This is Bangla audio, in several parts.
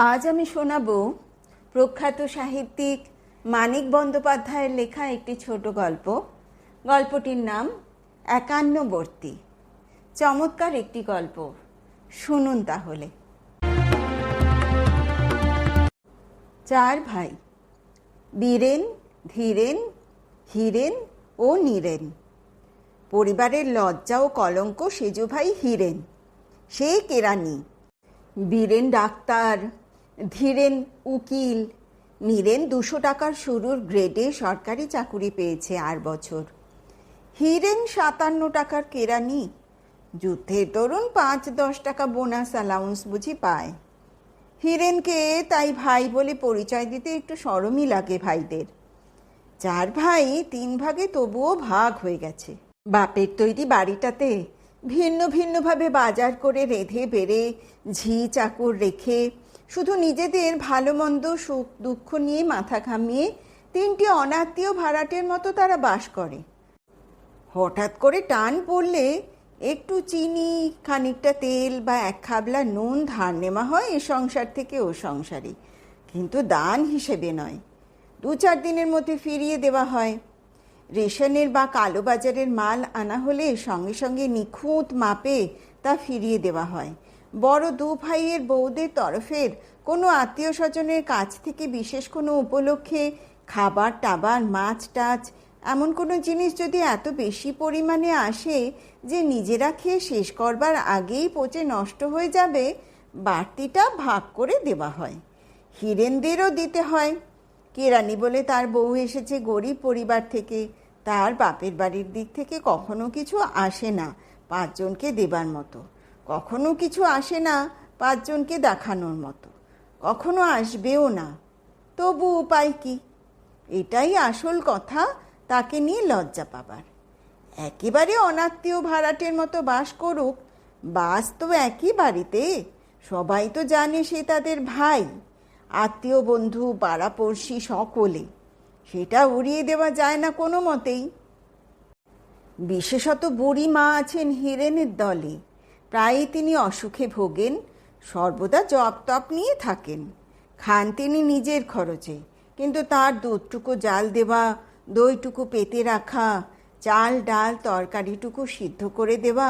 আজ আমি শোনাব প্রখ্যাত সাহিত্যিক মানিক বন্দ্যোপাধ্যায়ের লেখা একটি ছোট গল্প। গল্পটির নাম একান্নবর্তী। চমৎকার একটি গল্প। শুনুন তাহলে। চার ভাই। বীরেন, ধীরেন, হীরেন ও নীরেন। পরিবারের লজ্জা ও কলঙ্ক সেজু ভাই হীরেন। সে কেরানি বীরেন ডাক্তার। ধীরেন উকিল। নীরেন দুশো টাকার শুরুর গ্রেডে সরকারি চাকুরি পেয়েছে আর বছর। হিরেন সাতান্ন টাকার কেরানি। যুদ্ধের দরুন পাঁচ, দশ টাকা বোনাস অ্যালাউন্স বুঝি পায়। হিরেনকে তাই ভাই বলে পরিচয় দিতে একটু সরমই লাগে ভাইদের। চার ভাই, তিন ভাগে তবুও ভাগ হয়ে গেছে। বাপের তৈরি বাড়িটাতে ভিন্ন ভিন্নভাবে বাজার করে রেঁধে বেড়ে ঝি চাকর রেখে শুধু নিজেদের ভালো, মন্দ, সুখ, দুঃখ নিয়ে মাথা ঘামিয়ে তিনটি অনাত্মীয় ভাড়াটের মতো তারা বাস করে। হঠাৎ করে টান পড়লে একটু চিনি, খানিকটা তেল বা এক খাবলা নুন ধার নেওয়া হয় এ সংসার থেকে ও সংসারে। কিন্তু দান হিসেবে নয়। দু চার দিনের মধ্যে ফিরিয়ে দেওয়া হয়। রেশনের বা কালোবাজারের মাল আনা হলে সঙ্গে সঙ্গে নিখুঁত মাপে তা ফিরিয়ে দেওয়া হয়। বড় দু ভাইয়ের বউদের তরফের কোনো আত্মীয় স্বজনের কাছ থেকে বিশেষ কোনো উপলক্ষে খাবার, টাবার, মাছ, টাছ, এমন কোনো জিনিস যদি এত বেশি পরিমাণে আসে যে নিজেরা খেয়ে শেষ করবার আগেই পচে নষ্ট হয়ে যাবে, বাড়তিটা ভাগ করে দেওয়া হয়। হিরেনদেরও দিতে হয়। কেরানি বলে তার বউ এসেছে গরিব পরিবার থেকে। তার বাপের বাড়ির দিক থেকে কখনো কিছু আসে না পাঁচজনকে দেবার মতো। কখনো কিছু আসে না পাঁচজনকে দেখানোর মতো। কখনো আসবেও না। তবু উপায় কি? এটাই আসল কথা তাকে নিয়ে লজ্জা পাবার। একেবারে অনাত্মীয় ভাড়াটের মতো বাস করুক, বাস তো একই বাড়িতে। সবাই তো জানে সে তাদের ভাই, আত্মীয় বন্ধু, পাড়াপড়শি সকলে। সেটা উড়িয়ে দেওয়া যায় না কোনো মতেই। বিশেষত বুড়ি মা আছেন হিরেনের দলে। প্রায়ই তিনি অসুখে ভোগেন, সর্বদা জপ তপ নিয়ে থাকেন। খান তিনি নিজের খরচে, কিন্তু তার দুধটুকু জাল দেওয়া, দইটুকু পেতে রাখা, চাল, ডাল, তরকারিটুকু সিদ্ধ করে দেওয়া,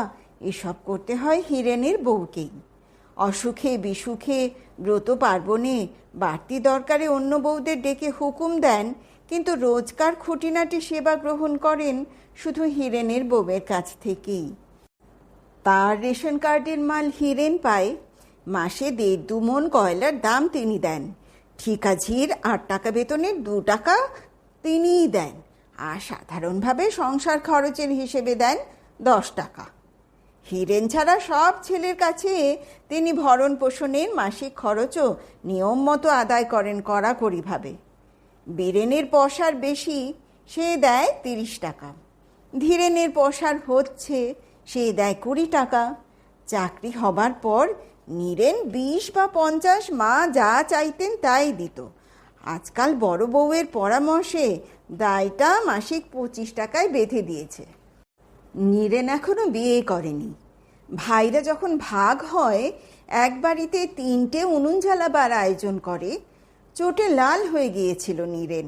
এসব করতে হয় হিরেনের বউকেই। অসুখে বিসুখে ব্রত পার্বণে বাড়তি দরকারে অন্য বউদের ডেকে হুকুম দেন, কিন্তু রোজকার খুঁটিনাটি সেবা গ্রহণ করেন শুধু হিরেনের বউয়ের কাছ থেকেই। তার রেশন কার্ডের মাল হিরেন পায়। মাসে দেড় দু মন কয়লার দাম তিনি দেন। ঠিকাঝির আট টাকা বেতনের দু টাকা তিনিই দেন। আর সাধারণভাবে সংসার খরচের হিসেবে দেন দশ টাকা। হিরেন ছাড়া সব ছেলের কাছে তিনি ভরণ পোষণের মাসিক খরচও নিয়ম মতো আদায় করেন কড়াকড়িভাবে বীরেনের পশার বেশি, সে দেয় তিরিশ টাকা। ধীরেনের পশার হচ্ছে সে দেয় কুড়ি টাকা। চাকরি হবার পর নীরেন বিশ বা পঞ্চাশ মা যা চাইতেন তাই দিত। আজকাল বড় বউয়ের পরামর্শে দায়টা মাসিক পঁচিশ টাকায় বেঁধে দিয়েছে। নীরেন এখনও বিয়ে করেনি। ভাইরা যখন ভাগ হয়, এক বাড়িতে তিনটে উনুন জ্বালাবার আয়োজন করে। চোটে লাল হয়ে গিয়েছিল নীরেন।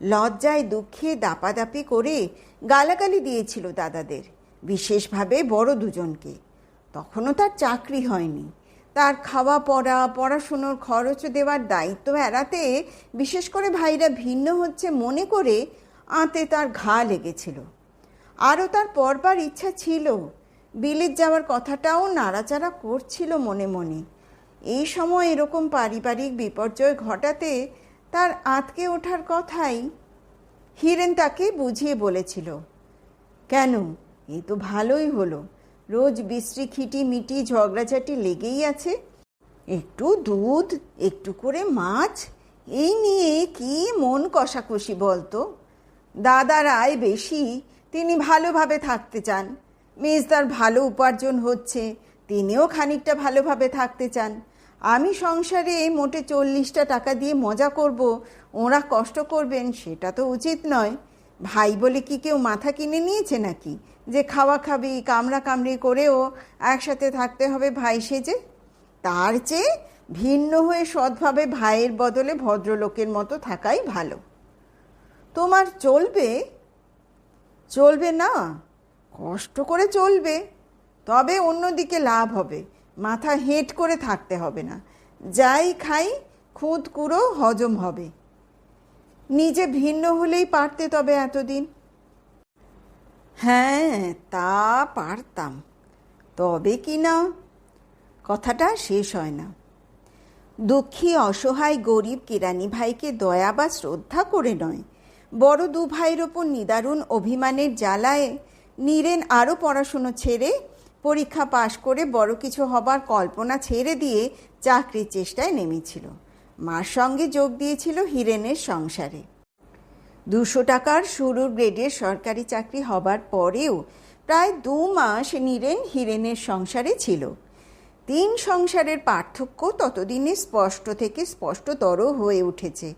লজ্জায় দুঃখে দাপাদাপি করে গালাগালি দিয়েছিল দাদাদের। বিশেষভাবে বড় দুজনকে। তখনও তার চাকরি হয়নি। তার খাওয়া, পড়া, পড়াশুনোর খরচ দেওয়ার দায়িত্ব এড়াতে বিশেষ করে ভাইরা ভিন্ন হচ্ছে মনে করে আঁতে তার ঘা লেগেছিল। আরও তার পরবার ইচ্ছা ছিল। বিলেত যাওয়ার কথাটাও নাড়াচাড়া করছিল মনে মনে। এই সময় এরকম পারিবারিক বিপর্যয় ঘটাতে তার আঁতকে ওঠার কথাই হিরেন তাকে বুঝিয়ে বলেছিল। কেন? এই তো ভালোই হলো। রোজ বিশ্রী খিটি মিটি ঝগড়াঝাটি লেগেই আছে। একটু দুধ, একটু করে মাছ, এই নিয়ে কি মন কষাকষি বলতো? দাদার আয় বেশি, তিনি ভালোভাবে থাকতে চান। মেজদার ভালো উপার্জন হচ্ছে, তিনিও খানিকটা ভালোভাবে থাকতে চান। আমি সংসারে এই মোটে চল্লিশটা টাকা দিয়ে মজা করব, ওরা কষ্ট করবেন, সেটা তো উচিত নয়। ভাই বলে কি কেউ মাথা কিনে নিয়েছে নাকি? যে খাওয়া খাবি, কামড়া কামড়ি করেও একসাথে থাকতে হবে ভাই সেজে তার চেয়ে ভিন্ন হয়ে সৎভাবে ভাইয়ের বদলে ভদ্রলোকের মতো থাকাই ভালো। তোমার চলবে? চলবে না? কষ্ট করে চলবে। তবে অন্যদিকে লাভ হবে। মাথা হেঁট করে থাকতে হবে না। যাই খাই খুদ কুড়ো হজম হবে। নিজে ভিন্ন হলেই পারতে তবে এতদিন? হ্যাঁ তা পারতাম। তবে কি না? কথাটা শেষ হয় না। দুঃখী, অসহায়, গরিব কিরানি ভাইকে দয়া বা শ্রদ্ধা করে নয়, বড় দু ভাইয়ের ওপর নিদারুণ অভিমানের জ্বালায় নীরেন আরও পড়াশুনো ছেড়ে, পরীক্ষা পাশ করে বড় কিছু হবার কল্পনা ছেড়ে দিয়ে চাকরির চেষ্টায় নেমেছিল। মার সঙ্গে যোগ দিয়েছিল হিরেনের সংসারে। দুশো টাকার শুরুর গ্রেডের সরকারি চাকরি হবার পরেও প্রায় দু মাস নীরেন হিরেনের সংসারে ছিল। তিন সংসারের পার্থক্য ততদিনে স্পষ্ট থেকে স্পষ্টতর হয়ে উঠেছে।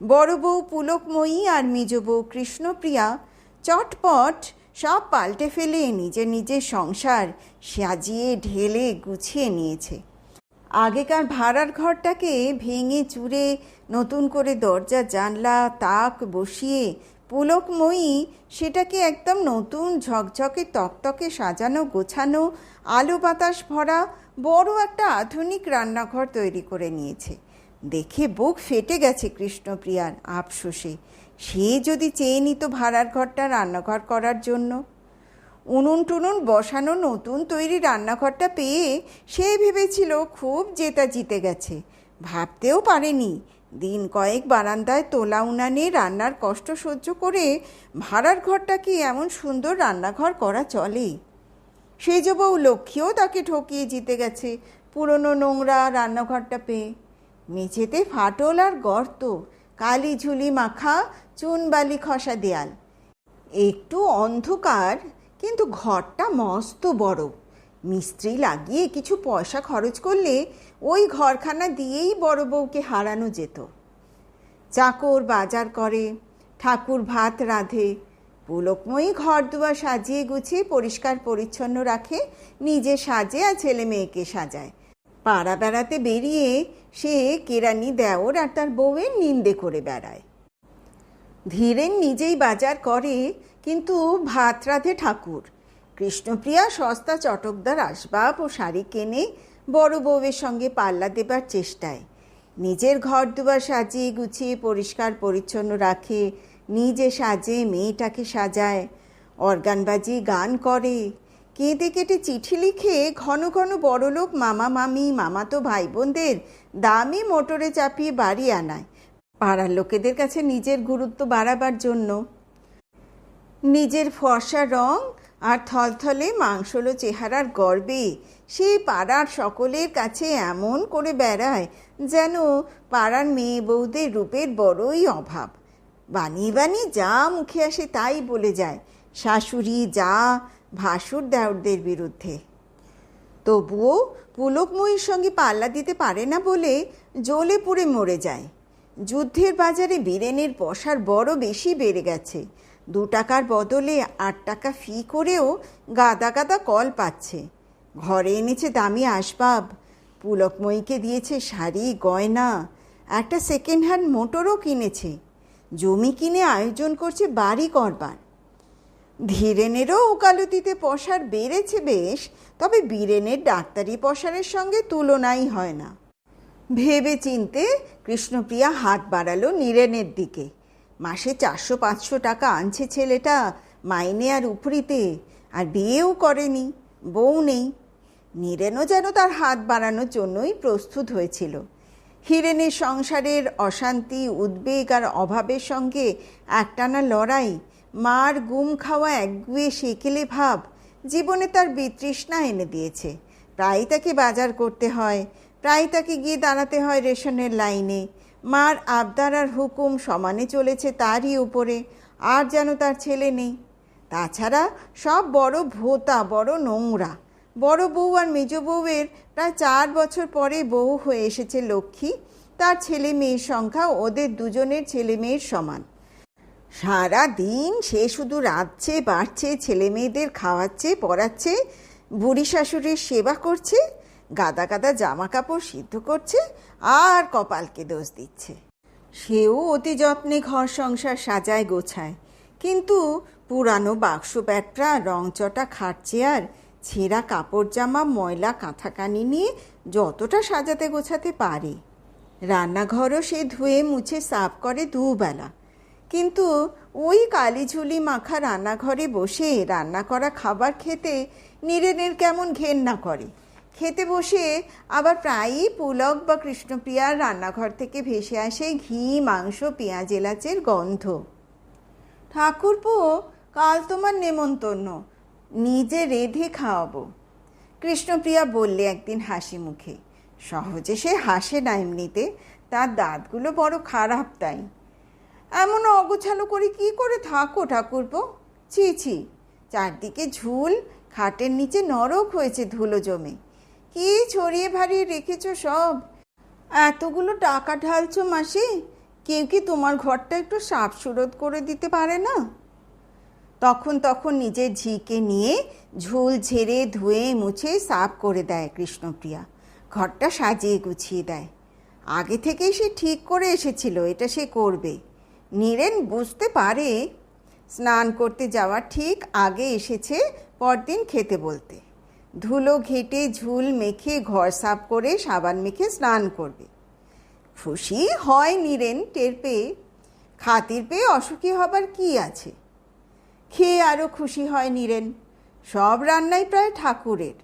বড় বউ পুলকময়ী আর মেজ বউ কৃষ্ণপ্রিয়া চটপট সব পাল্টে ফেলে নিজের নিজের সংসার সাজিয়ে ঢেলে গুছিয়ে নিয়েছে। আগেকার ভাড়ার ঘরটাকে ভেঙে চুরে নতুন করে দরজা, জানলা, তাক বসিয়ে পুলকময়ী, সেটাকে একদম নতুন ঝকঝকে, তকতকে সাজানো, গোছানো, আলো বাতাস ভরা, বড় একটা আধুনিক রান্নাঘর তৈরি করে নিয়েছে। দেখে বুক ফেটে গেছে কৃষ্ণপ্রিয়ার আফসোসে। সে যদি চেয়ে নিত ভাড়ার ঘরটা রান্নাঘর করার জন্য। উনুন টুনুন বসানো নতুন তৈরি রান্নাঘরটা পেয়ে সে ভেবেছিল খুব জেতা জিতে গেছে। ভাবতেও পারেনি। দিন কয়েক বারান্দায় তোলা উনানে রান্নার কষ্ট সহ্য করে ভাড়ার ঘরটাকে এমন সুন্দর রান্নাঘর করা চলে? যে বউ লক্ষ্মীও তাকে ঠকিয়ে জিতে গেছে পুরনো নোংরা রান্নাঘরটা পেয়ে। মেঝেতে ফাটল আর গর্ত, কালি ঝুলি মাখা, চুন বালি খসা দেয়াল। একটু অন্ধকার কিন্তু ঘরটা মস্ত বড়। মিস্ত্রি লাগিয়ে কিছু পয়সা খরচ করলে ওই ঘরখানা দিয়েই বড় বউকে হারানো যেত। চাকর বাজার করে, ঠাকুর ভাত রাঁধে, পুলকময়ী ঘর দুয়ার সাজিয়ে গুছিয়ে পরিষ্কার পরিচ্ছন্ন রাখে, নিজে সাজে আর ছেলে মেয়েকে সাজায়। পাড়া বেড়াতে বেরিয়ে সে কেরানি দেওর আর তার বউয়ের নিন্দে করে বেড়ায়। ধীরেন নিজেই বাজার করে কিন্তু ভাত রাধে ঠাকুর। কৃষ্ণপ্রিয়া সস্তা চটকদার আসবাব ও শাড়ি কেনে বড় বউয়ের সঙ্গে পাল্লা দেবার চেষ্টায়। নিজের ঘর দুয়ার সাজিয়ে গুছিয়ে পরিষ্কার পরিচ্ছন্ন রাখে, নিজে সাজে মেয়েটাকে সাজায়, অর্গান বাজিয়ে গান করে, কেঁদে কেটে চিঠি লিখে ঘন ঘন বড়লোক মামা মামি, মামাতো ভাই বোনদের দামি মোটরে চাপিয়ে বাড়ি আনায়। পাড়ার লোকেদের কাছে নিজের গুরুত্ব বাড়াবার জন্য নিজের ফর্সা রং আর থলথলে মাংসলো চেহারার গর্বে। সে পাড়ার সকলের কাছে এমন করে বেড়ায় যেন পাড়ার মেয়ে বউদের রূপের বড়ই অভাব। বানিয়ে বানিয়ে যা মুখে আসে তাই বলে যায়, শাশুড়ি যা ভাসুর দেওরদের বিরুদ্ধে। তবুও পুলকময়ীর সঙ্গে পাল্লা দিতে পারে না বলে জ্বলে পুড়ে মরে যায়। যুদ্ধের বাজারে বীরেনের পশার বড় বেশি বেড়ে গেছে। দু টাকার বদলে আট টাকা ফি করেও গাদা গাদা কল পাচ্ছে। ঘরে এনেছে দামি আসবাব, পুলকময়ীকে দিয়েছে শাড়ি, গয়না, একটা সেকেন্ড হ্যান্ড মোটরও কিনেছে, জমি কিনে আয়োজন করছে বাড়ি করবার। ধীরেনেরও ওকালতিতে পশার বেড়েছে বেশ, তবে বীরেনের ডাক্তারি পশারের সঙ্গে তুলনাই হয় না। ভেবে চিনতে কৃষ্ণপ্রিয়া হাত বাড়ালো নীরেনের দিকে। মাসে চারশো পাঁচশো টাকা আনছে ছেলেটা মাইনে আর উপরিতে, আর বিয়েও করেনি, বউ নেই। নীরেনও যেন তার হাত বাড়ানোর জন্যই প্রস্তুত হয়েছিল। হিরেনের সংসারের অশান্তি, উদ্বেগ আর অভাবের সঙ্গে একটানা লড়াই, মার গুম খাওয়া একগুয়ে সেকেলে ভাব জীবনে তার বিতৃষ্ণা এনে দিয়েছে। প্রায় তাকে বাজার করতে হয় প্রায় তাকে গিয়ে দাঁড়াতে হয় রেশনের লাইনে। মার আবদার আর হুকুম সমানে চলেছে তারই উপরে, আর যেন তার ছেলে নেই। তাছাড়া সব বড় ভোতা, বড় নোংরা। বড় বউ আর মেজ বউয়ের প্রায় চার বছর পরে বউ হয়ে এসেছে লক্ষ্মী। তার ছেলে মেয়ের সংখ্যা ওদের দুজনের ছেলে মেয়ের সমান। সারা দিন সে শুধু রাঁধছে, বাড়ছে, ছেলে মেয়েদের খাওয়াচ্ছে, পড়াচ্ছে, বুড়ি শাশুড়ির সেবা করছে, গাদা গাদা জামা কাপড় সিদ্ধ করছে আর কপালকে দোষ দিচ্ছে। সেও অতি যত্নে ঘর সংসার সাজায় গোছায়। কিন্তু পুরানো বাক্স প্যাটরা, রংচটা, খাট চেয়ার, ছেঁড়া কাপড় জামা, ময়লা, কাঁথাকানি নিয়ে যতটা সাজাতে গোছাতে পারে। রান্নাঘরও সে ধুয়ে মুছে সাফ করে দুবেলা। কিন্তু ওই কালিঝুলি মাখা রান্নাঘরে বসে রান্না করা খাবার খেতে নীরেনের কেমন ঘেন্না করে। খেতে বসে আবার প্রায়ই পুলক বা কৃষ্ণপ্রিয়ার রান্নাঘর থেকে ভেসে আসে ঘি, মাংস, পেঁয়াজ, এলাচের গন্ধ। ঠাকুরপো, কাল তোমার নেমন্তন্ন, নিজে রেধে খাওয়াবো। কৃষ্ণপ্রিয়া বললে একদিন হাসি মুখে, সহজে সে হাসে না এমনিতে, তার দাঁতগুলো বড় খারাপ তাই। এমন অগোছালো করে কি করে থাকো ঠাকুরপো? ছি ছি, চারদিকে ঝুল, খাটের নিচে নরক হয়েছে ধুলো জমে। কি ছড়িয়ে ভারিয়ে রেখেছো সব? এতগুলো টাকা ঢালছো মাসি, কেউ কি তোমার ঘরটা একটু সাফ সুরত করে দিতে পারে না? তখন তখন নিজের ঝিকে নিয়ে ঝুল ঝেড়ে ধুয়ে মুছে সাফ করে দেয় কৃষ্ণপ্রিয়া। ঘরটা সাজিয়ে গুছিয়ে দেয়। আগে থেকেই সে ঠিক করে এসেছিল, এটা সে করবে। নীরেন বুঝতে পারে, স্নান করতে যাওয়ার ঠিক আগে এসেছে পরদিন খেতে বলতে। ধুলো ঘেটে ঝুল মেখে ঘর সাফ করে সাবান মেখে স্নান করবে। খুশি হয় নীরেন টের পেয়ে। খাতির পেয়ে অসুখী হবার কি আছে? খেয়ে আরও খুশি হয় নীরেন। সব রান্নাই প্রায় ঠাকুরের।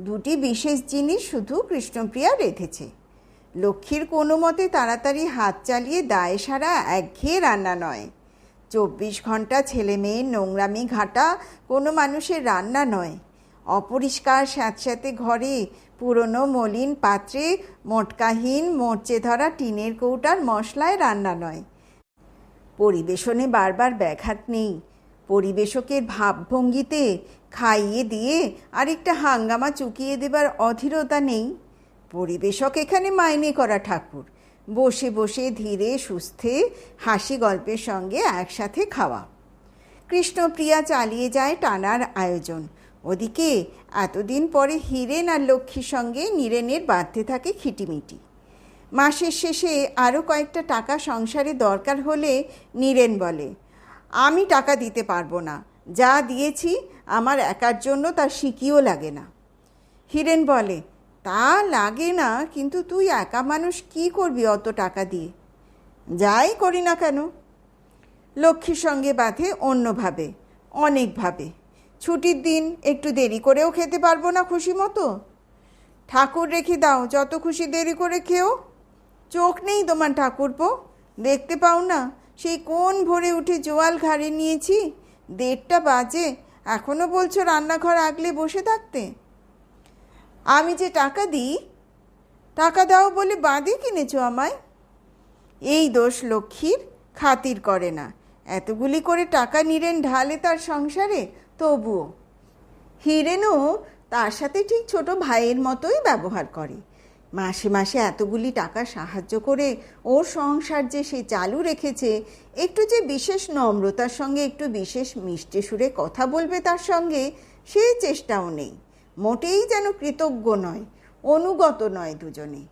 দুটি বিশেষ জিনিস শুধু কৃষ্ণপ্রিয়া রেঁধেছে। লক্ষ্মীর কোনো মতে তাড়াতাড়ি হাত চালিয়ে দায় সারা একঘেয়ে রান্না নয়। চব্বিশ ঘণ্টা ছেলে মেয়ের নোংরামি ঘাটা কোনো মানুষের রান্না নয়। অপরিষ্কার স্যাঁতস্যাঁতে ঘরে, পুরনো মলিন পাত্রে, মোটকাহীন, মরচে ধরা টিনের কৌটার মশলায় রান্না নয়। পরিবেশনে বারবার ব্যাঘাত নেই। পরিবেশকের ভাবভঙ্গিতে খাইয়ে দিয়ে আরেকটা হাঙ্গামা চুকিয়ে দেবার অধীরতা নেই। পরিবেশক এখানে মাইনে করা ঠাকুর। বসে বসে ধীরে, সুস্থে, হাসি গল্পের সঙ্গে একসাথে খাওয়া। কৃষ্ণপ্রিয়া চালিয়ে যায় টানার আয়োজন। ওদিকে এতদিন পরে হিরেন আর লক্ষ্মীর সঙ্গে নীরেনের বাড়তে থাকে খিটিমিটি। মাসের শেষে আরও কয়েকটা টাকা সংসারে দরকার হলে নীরেন বলে, আমি টাকা দিতে পারব না। যা দিয়েছি আমার একার জন্য তার শিকিও লাগে না। হিরেন বলে, তা লাগে না, কিন্তু তুই একা মানুষ কি করবি অত টাকা দিয়ে? যাই করি না কেন? লক্ষ্মীর সঙ্গে বাঁধে অন্যভাবে, অনেকভাবে। ছুটির দিন একটু দেরি করেও খেতে পারব না খুশি মতো। ঠাকুর রেখে দাও, যত খুশি দেরি করে খেও। চোখ নেই তোমার ঠাকুরপো দেখতে পাও না, সেই কোন ভোরে উঠে জোয়াল ঘাড়ে নিয়েছি। দেড়টা বাজে এখনও বলছো রান্নাঘর আগলে বসে থাকতে। আমি যে টাকা দিই, টাকা দাও বলে বাঁধে কিনেছো আমায়? এই দোষ লক্ষ্মীর, খাতির করে না। এতগুলি করে টাকা নিরেন ঢালে তার সংসারে তবুও হিরেনও তার সাথে ঠিক ছোট ভাইয়ের মতোই ব্যবহার করে। মাসে মাসে এতগুলি টাকা সাহায্য করে ওর সংসার যে সে চালু রেখেছে, একটু যে বিশেষ নম্রতার সঙ্গে, একটু বিশেষ মিষ্টি সুরে কথা বলবে তার সঙ্গে, সে চেষ্টাও নেই। মোটেই যেন কৃতজ্ঞ নয়, অনুগত নয় দুজনে।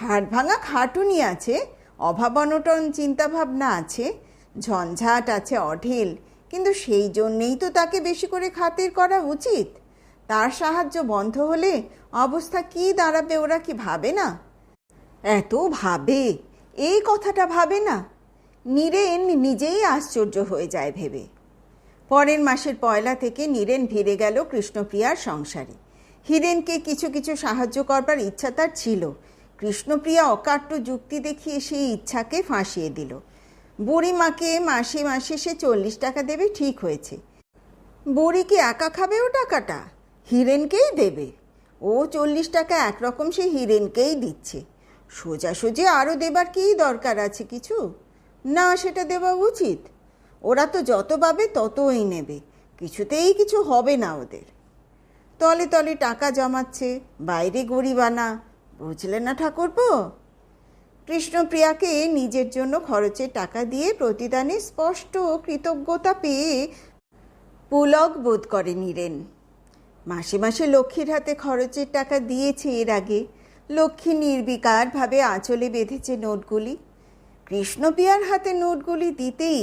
হাড় ভাঙা খাটুনি আছে, অভাব অনটন চিন্তাভাবনা আছে, ঝঞ্ঝাট আছে অঢেল কিন্তু সেই জন্যেই তো তাকে বেশি করে খাতির করা উচিত। তার সাহায্য বন্ধ হলে অবস্থা কি দাঁড়াবে ওরা কি ভাবে না? এত ভাবে? এই কথাটা ভাবে না। নীরেন নিজেই আশ্চর্য হয়ে যায় ভেবে। পরের মাসের পয়লা থেকে নীরেন ভিড়ে গেল কৃষ্ণপ্রিয়ার সংসারে। হিরেনকে কিছু কিছু সাহায্য করবার ইচ্ছা তার ছিল। কৃষ্ণপ্রিয়া অকাট্য যুক্তি দেখিয়ে সেই ইচ্ছাকে ফাঁসিয়ে দিল। বুড়িমাকে মাসে মাসে সে চল্লিশ টাকা দেবে, ঠিক হয়েছে। বুড়ি কি একা খাবে ও টাকাটা? হিরেনকেই দেবে। ও চল্লিশ টাকা একরকম সে হিরেনকেই দিচ্ছে। সোজাসুজি আরও দেবার কী দরকার আছে কিছু? না, সেটা দেওয়া উচিত। ওরা তো যত পাবে ততই নেবে। কিছুতেই কিছু হবে না ওদের। তলে তলে টাকা জমাচ্ছে, বাইরে গরিবানা। বুঝলে না ঠাকুরপো? কৃষ্ণপ্রিয়াকে নিজের জন্য খরচের টাকা দিয়ে প্রতিদানে স্পষ্ট কৃতজ্ঞতা পেয়ে পুলক বোধ করে নীরেন মাসে মাসে লক্ষ্মীর হাতে খরচের টাকা দিয়েছে এর আগে। লক্ষ্মী নির্বিকারভাবে আঁচলে বেঁধেছে নোটগুলি। কৃষ্ণপ্রিয়ার হাতে নোটগুলি দিতেই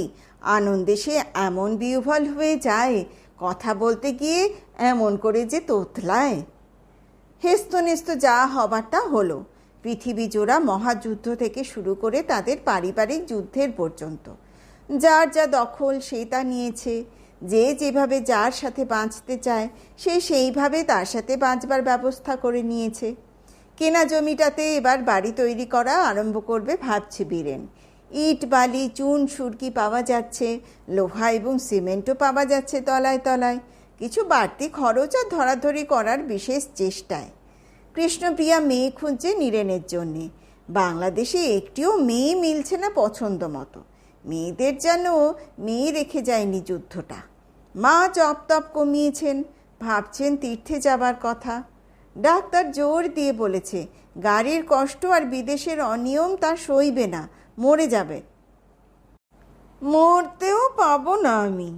আনন্দে সে এমন বিহ্বল হয়ে যায়, কথা বলতে গিয়ে এমন করে যে তোতলায়। হেস্তনেস্ত যা হবার তা হলো। পৃথিবী জোড়া মহাযুদ্ধ থেকে শুরু করে তাদের পারিবারিক যুদ্ধের পর্যন্ত। যার যা দখল সে তা নিয়েছে। যে যেভাবে যার সাথে বাঁচতে চায়, সে সেইভাবে তার সাথে বাঁচবার ব্যবস্থা করে নিয়েছে। কেনা জমিটাতে এবার বাড়ি তৈরি করা আরম্ভ করবে ভাবছে বীরেন। ইট, বালি, চুন, সুরকি পাওয়া যাচ্ছে, লোহা এবং সিমেন্টও পাওয়া যাচ্ছে তলায় তলায়। কিছু বাড়তি খরচ আর ধরাধরি করার বিশেষ চেষ্টায়। কৃষ্ণপ্রিয়া মেয়ে খুঁজছে নীরেনের জন্যে। বাংলাদেশে একটিও মেয়ে মিলছে না পছন্দ মতো। মেয়েদের যেন মেয়ে রেখে যায়নি যুদ্ধটা। মা জপ তপ কমিয়েছেন, ভাবছেন তীর্থে যাবার কথা। ডাক্তার জোর দিয়ে বলেছে, গাড়ির কষ্ট আর বিদেশের অনিয়ম তা সইবে না, মরে যাবে। মরতেও পাবো না আমি।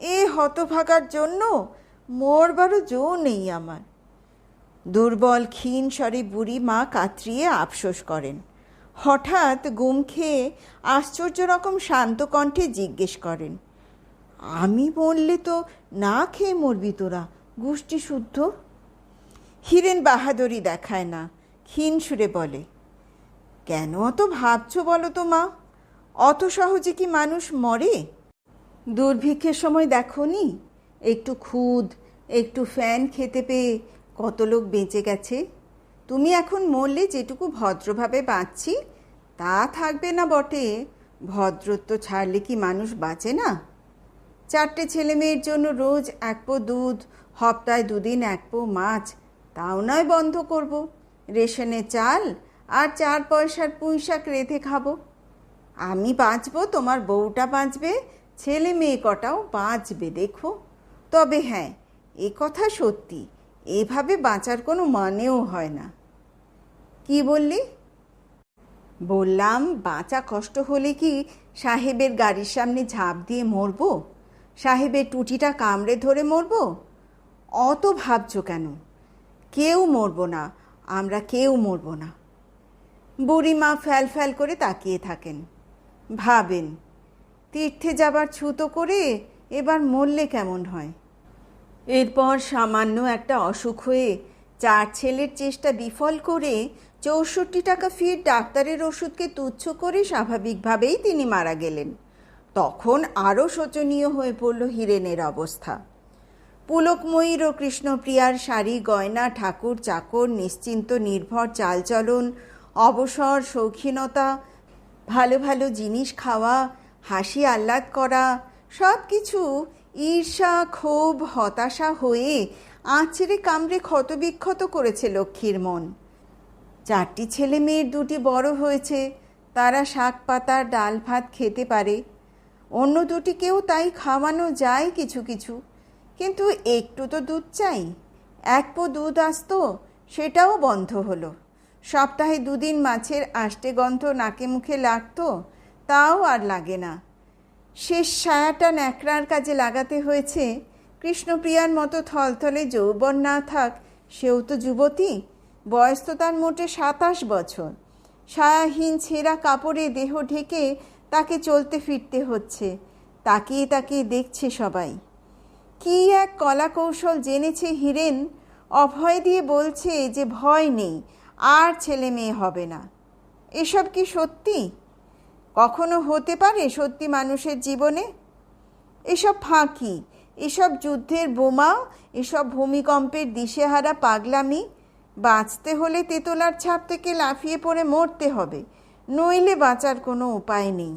এ হতভাগার জন্য মরবারও জো নেই আমার। দুর্বল ক্ষীণ স্বরে বুড়ি মা কাতরিয়ে আফসোস করেন। হঠাৎ গুম খেয়ে আশ্চর্য রকম শান্ত কণ্ঠে জিজ্ঞেস করেন, আমি বললে তো না খেয়ে মরবি তোরা গোষ্ঠী শুদ্ধ? হিরেন বাহাদুরি দেখায় না, ক্ষীণ সুরে বলে, কেন অত ভাবছ বলো তো মা, অত সহজে কি মানুষ মরে? দুর্ভিক্ষের সময় দেখনি, একটু খুদ, একটু ফ্যান খেতে পেয়ে কত লোক বেঁচে গেছে? তুমি এখন মরলে যেটুকু ভদ্রভাবে বাঁচছি, তা থাকবে না বটে। ভদ্রত্ব ছাড়লে কি মানুষ বাঁচে না? চারটে ছেলে মেয়ের জন্য রোজ এক পো দুধ, হপ্তায় দুদিন এক পো মাছ, তাও নয় বন্ধ করব। রেশনে চাল আর চার পয়সার পুঁই শাক রেঁধে খাব। আমি বাঁচবো, তোমার বউটা বাঁচবে, ছেলে মেয়ে কটাও বাঁচবে, দেখো। তবে হ্যাঁ এ কথা সত্যি। এভাবে বাঁচার কোনো মানেও হয় না। কি বললি? বললাম, বাঁচা কষ্ট হলে কি সাহেবের গাড়ির সামনে ঝাঁপ দিয়ে মরবো? সাহেবের টুটিটা কামড়ে ধরে মরবো? অত ভাবছ কেন? কেউ মরবো না, আমরা কেউ মরবো না। বুড়িমা ফ্যাল ফ্যাল করে তাকিয়ে থাকেন। ভাবেন, তীর্থে যাবার ছুতো করে এবার মরলে কেমন হয়? এরপর সামান্য একটা অসুখ হয়ে চার ছেলের চেষ্টা বিফল করে চৌষট্টি টাকা ফির ডাক্তারের ওষুধকে তুচ্ছ করে স্বাভাবিকভাবেই তিনি মারা গেলেন। তখন আরও শোচনীয় হয়ে পড়ল হিরেনের অবস্থা। পুলকময়ীর ও কৃষ্ণপ্রিয়ার শাড়ি, গয়না, ঠাকুর, চাকর, নিশ্চিন্ত, নির্ভর, চালচলন, অবসর, শৌখিনতা, ভালো ভালো জিনিস খাওয়া, হাসি আহ্লাদ করা সব কিছু ঈর্ষা, ক্ষোভ, হতাশা হয়ে আঁচড়ে কামড়ে ক্ষতবিক্ষত করেছে লক্ষ্মীর মন। চারটি ছেলে মেয়ের দুটি বড় হয়েছে, তারা শাক পাতা, ডাল ভাত খেতে পারে। অন্য দুটিকেও তাই খাওয়ানো যায় কিছু কিছু, কিন্তু একটু তো দুধ চাই। এক পো দুধ আসতো, সেটাও বন্ধ হলো। সপ্তাহে দুদিন মাছের আষ্টে গন্ধ নাকে মুখে লাগতো, তাও আর লাগে না। শেষ ছায়াটা ন্যাকড়ার কাজে লাগাতে হয়েছে। কৃষ্ণপ্রিয়ার মতো থলথলে যৌবন না থাক, সেও তো যুবতী। বয়স তো তার মোটে সাতাশ বছর। ছায়াহীন ছেঁড়া কাপড়ে দেহ ঢেকে তাকে চলতে ফিরতে হচ্ছে। তাকিয়ে তাকিয়ে দেখছে সবাই। কি এক কলা কৌশল জেনেছে হিরেন। অভয় দিয়ে বলছে যে ভয় নেই, আর ছেলে মেয়ে হবে না। এসব কি সত্যি? কখনো হতে পারে সত্যি মানুষের জীবনে? এসব ফাঁকি, এসব যুদ্ধের বোমা, এসব ভূমিকম্পের দিশেহারা পাগলামি, বাঁচতে হলে তেতলার ছাপ থেকে লাফিয়ে পড়ে মরতে হবে, নইলে বাঁচার কোনো উপায় নেই।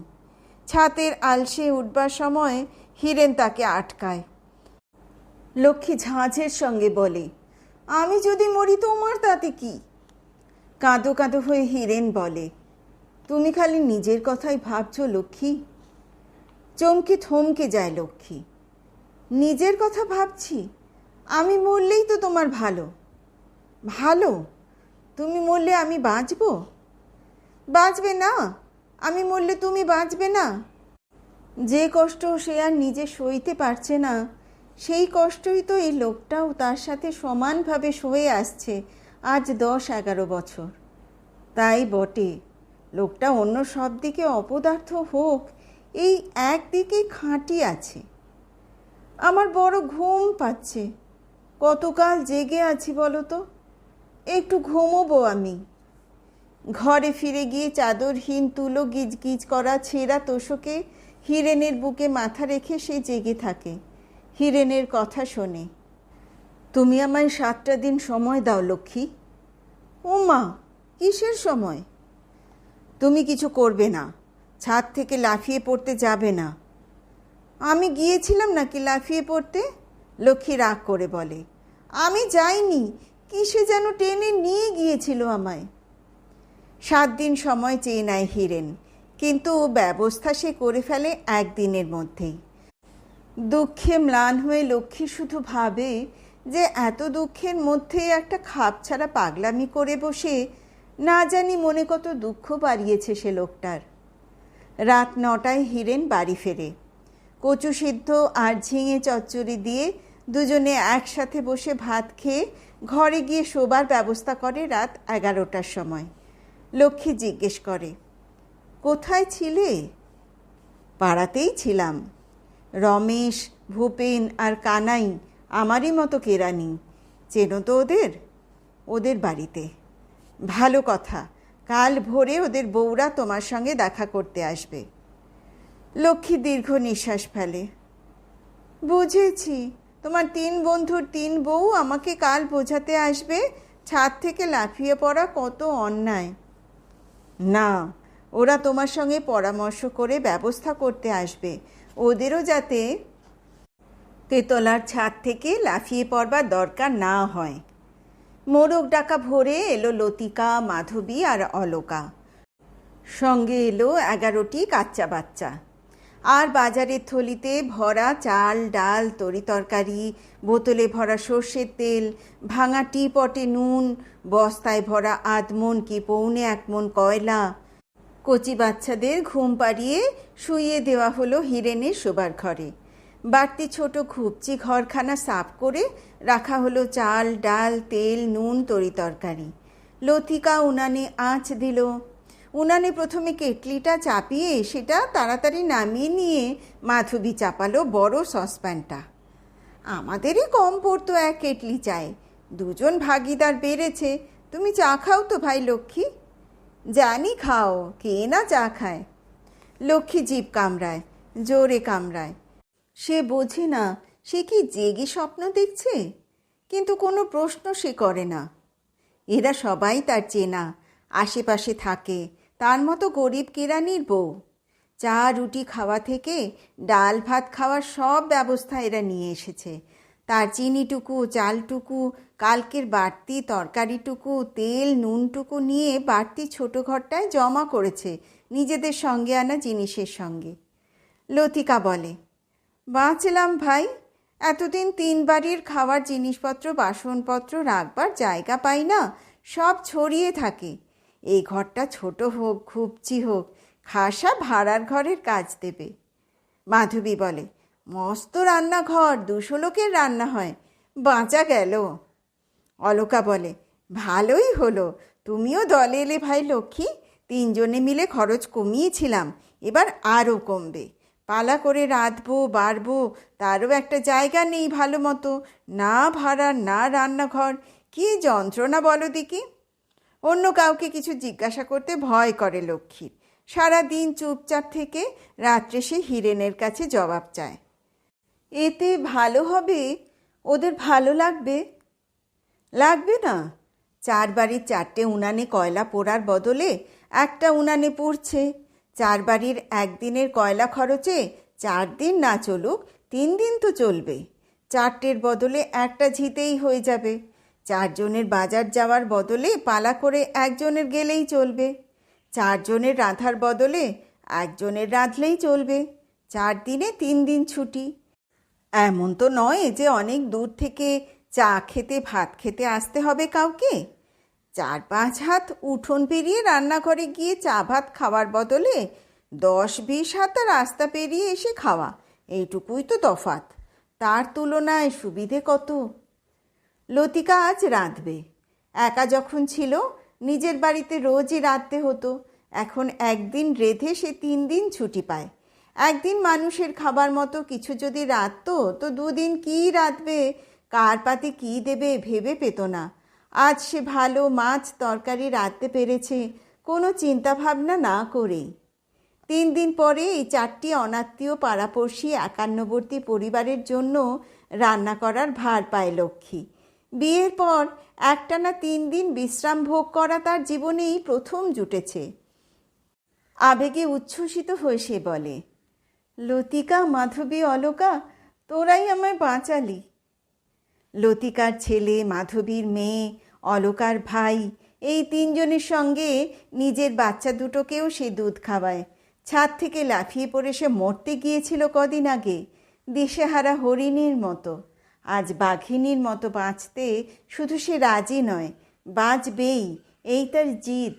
ছাতের আলসে উঠবার সময় হিরেন তাকে আটকায়। লক্ষ্মী ঝাঁঝের সঙ্গে বলে, আমি যদি মরি তোমার তাতে কি? কাঁদো কাঁদো হয়ে হিরেন বলে তুমি খালি নিজের কথাই ভাবছ, লক্ষ্মী? চমকে থমকে যায় লক্ষ্মী। নিজের কথা ভাবছি? আমি মরলেই তো তোমার ভালো। ভালো? তুমি মরলে আমি বাঁচব? বাঁচবে না। আমি মরলে তুমি বাঁচবে না। যে কষ্ট সে আর নিজে সইতে পারছে না, সেই কষ্টই তো এই লোকটাও তার সাথে সমানভাবে সয়ে আসছে আজ দশ এগারো বছর। তাই বটে। লোকটা অন্য সব দিকে অপদার্থ হোক, এই একদিকে খাঁটি আছে। আমার বড় ঘুম পাচ্ছে। কতকাল জেগে আছি বলো তো একটু ঘুমোবো আমি। ঘরে ফিরে গিয়ে চাদরহীন তুলো গিজ গিজ করা ছেঁড়া তোষকে হিরেনের বুকে মাথা রেখে সে জেগে থাকে। হিরেনের কথা শোনে। তুমি আমায় সাতটা দিন সময় দাও, লক্ষ্মী। ও মা কিসের সময়? তুমি কিছু করবে না। ছাদ থেকে লাফিয়ে পড়তে যাবে না। আমি গিয়েছিলাম নাকি লাফিয়ে পড়তে? লক্ষ্মী রাগ করে বলে, আমি যাইনি। কিসে যেন টেনে নিয়ে গিয়েছিল আমায়। সাত দিন সময় চেয়ে নেয় হিরেন, কিন্তু ও ব্যবস্থা সে করে ফেলে একদিনের মধ্যেই। দুঃখে ম্লান হয়ে লক্ষ্মী শুধু ভাবে যে এত দুঃখের মধ্যে একটা খাপ ছাড়া পাগলামি করে বসে না জানি মনে কত দুঃখ বাড়িয়েছে সে লোকটার। রাত নটায় হিরেন বাড়ি ফেরে। কচু সিদ্ধ আর ঝিঙে চচ্চড়ি দিয়ে দুজনে একসাথে বসে ভাত খেয়ে ঘরে গিয়ে শোবার ব্যবস্থা করে রাত এগারোটার সময়। লক্ষ্মী জিজ্ঞেস করে, কোথায় ছিলে? পাড়াতেই ছিলাম। রমেশ, ভূপেন আর কানাই আমারই মতো কেরানি। চেনো তো ওদের? ওদের বাড়িতে। ভালো কথা। কাল ভোরে ওদের বউরা তোমার সঙ্গে দেখা করতে আসবে। লক্ষ্মী দীর্ঘ নিঃশ্বাস ফেলে। বুঝেছি, তোমার তিন বন্ধুর তিন বউ আমাকে কাল বোঝাতে আসবে, ছাদ থেকে লাফিয়ে পড়া কত অন্যায়। না, ওরা তোমার সঙ্গে পরামর্শ করে ব্যবস্থা করতে আসবে। ওদেরও যাতে তেতলার ছাদ থেকে লাফিয়ে পড়বার দরকার না হয়। মোরগ ডাকা ভোরে এলো লতিকা, মাধবী আর অলকা। সঙ্গে এলো এগারোটি কাচ্চা বাচ্চা। আর বাজারের থলিতে ভরা চাল, ডাল, তরি তরকারি, বোতলে ভরা সর্ষের তেল, ভাঙা টি পটে নুন, বস্তায় ভরা আধমন কি পৌনে এক মন কয়লা। কচি বাচ্চাদের ঘুম পাড়িয়ে শুইয়ে দেওয়া হলো হিরেনের শোবার ঘরে। বাড়তি ছোট খুবচি ঘরখানা সাফ করে রাখা হলো চাল, ডাল, তেল, নুন, তরি তরকারি। লতিকা উনানে আঁচ দিল। উনানে প্রথমে কেটলিটা চাপিয়ে সেটা তাড়াতাড়ি নামিয়ে নিয়ে মাধবী চাপালো বড় সসপ্যানটা। আমাদেরই কম পড়তো এক কেটলি চায় দুজন ভাগিদার বেড়েছে। তুমি চা খাও তো ভাই লক্ষ্মী। জানি খাও, কে না চা খায়? লক্ষ্মী জীব কামড়ায়, জোরে কামড়ায়। সে বোঝে না, সে কি জেগে স্বপ্ন দেখছে? কিন্তু কোনো প্রশ্ন সে করে না। এরা সবাই তার চেনা, আশেপাশে থাকে, তার মতো গরিব কেরানির বউ। চা, রুটি খাওয়া থেকে ডাল, ভাত খাওয়ার সব ব্যবস্থা এরা নিয়ে এসেছে। তার চিনিটুকু, চালটুকু, কালকের বাড়তি তরকারিটুকু, তেল, নুনটুকু নিয়ে বাড়তি ছোট ঘরটায় জমা করেছে নিজেদের সঙ্গে আনা জিনিসের সঙ্গে। লতিকা বলে বাঁচলাম ভাই। এতদিন তিন বাড়ির খাওয়ার জিনিসপত্র, বাসনপত্র রাখবার জায়গা পাই না, সব ছড়িয়ে থাকে। এই ঘরটা ছোট হোক, খুবচি হোক, খাসা ভাড়ার ঘরের কাজ দেবে। মাধবী বলে, মস্ত রান্নাঘর, দুশো লোকের রান্না হয়, বাঁচা গেল। অলকা বলে, ভালোই হলো, তুমিও দলে এলে ভাই লক্ষ্মী, তিনজনে মিলে খরচ কমিয়েছিলাম, এবার আরও কমবে। পালা করে রাঁধবো, বাড়বো, তারও একটা জায়গা নেই ভালো মতো না ভাড়া, না রান্নাঘর। কি যন্ত্রণা বলো দিকি? অন্য কাউকে কিছু জিজ্ঞাসা করতে ভয় করে লক্ষ্মীর সারা দিন চুপচাপ থেকে রাত্রে সে হিরেনের কাছে জবাব চায়। এতে ভালো হবে? ওদের ভালো লাগবে? লাগবে না। চার বাড়ির চারটে উনানে কয়লা পোড়ার বদলে একটা উনানে পুড়ছে। চার বাড়ির একদিনের কয়লা খরচে চার দিন না চলুক, তিন দিন তো চলবে। চারটের বদলে একটা ঝিতেই হয়ে যাবে। চারজনের বাজার যাওয়ার বদলে পালা করে একজনের গেলেই চলবে। চারজনের রাঁধার বদলে একজনের রাঁধলেই চলবে। চার দিনে তিন দিন ছুটি। এমন তো নয় যে অনেক দূর থেকে চা খেতে, ভাত খেতে আসতে হবে কাউকে। চার পাঁচ হাত উঠোন পেরিয়ে রান্নাঘরে গিয়ে চা ভাত খাওয়ার বদলে দশ বিশ হাত রাস্তা পেরিয়ে এসে খাওয়া। এইটুকুই তো তফাত তার তুলনায় সুবিধে কত? লতিকা আজ রাঁধবে। একা যখন ছিল, নিজের বাড়িতে রোজই রাঁধতে হতো। এখন একদিন রেধে সে তিন দিন ছুটি পায়। একদিন মানুষের খাবার মতো কিছু যদি রাঁধতো, তো দুদিন কী রাঁধবে, কার পাতে কী দেবে ভেবে পেত না। আজ সে ভালো মাছ তরকারি রাঁধতে পেরেছে, কোনো চিন্তাভাবনা না করেই। তিন দিন পরে এই চারটি অনাত্মীয় পাড়াপড়শি একান্নবর্তী পরিবারের জন্য রান্না করার ভার পায় লক্ষ্মী। বিয়ের পর একটানা তিন দিন বিশ্রাম ভোগ করা তার জীবনেই প্রথম জুটেছে। আবেগে উচ্ছ্বসিত হয়ে সে বলে, লতিকা, মাধবী, অলকা, তোরাই আমায় বাঁচালি। লতিকার ছেলে, মাধবীর মেয়ে, অলকার ভাই, এই তিনজনের সঙ্গে নিজের বাচ্চা দুটোকেও সে দুধ খাওয়ায়। ছাদ থেকে লাফিয়ে পড়ে সে মরতে গিয়েছিল কদিন আগে, দিশেহারা হরিণীর মতো। আজ বাঘিনীর মতো বাঁচতে শুধু সে রাজি নয়, বাঁচবেই, এই তার জিদ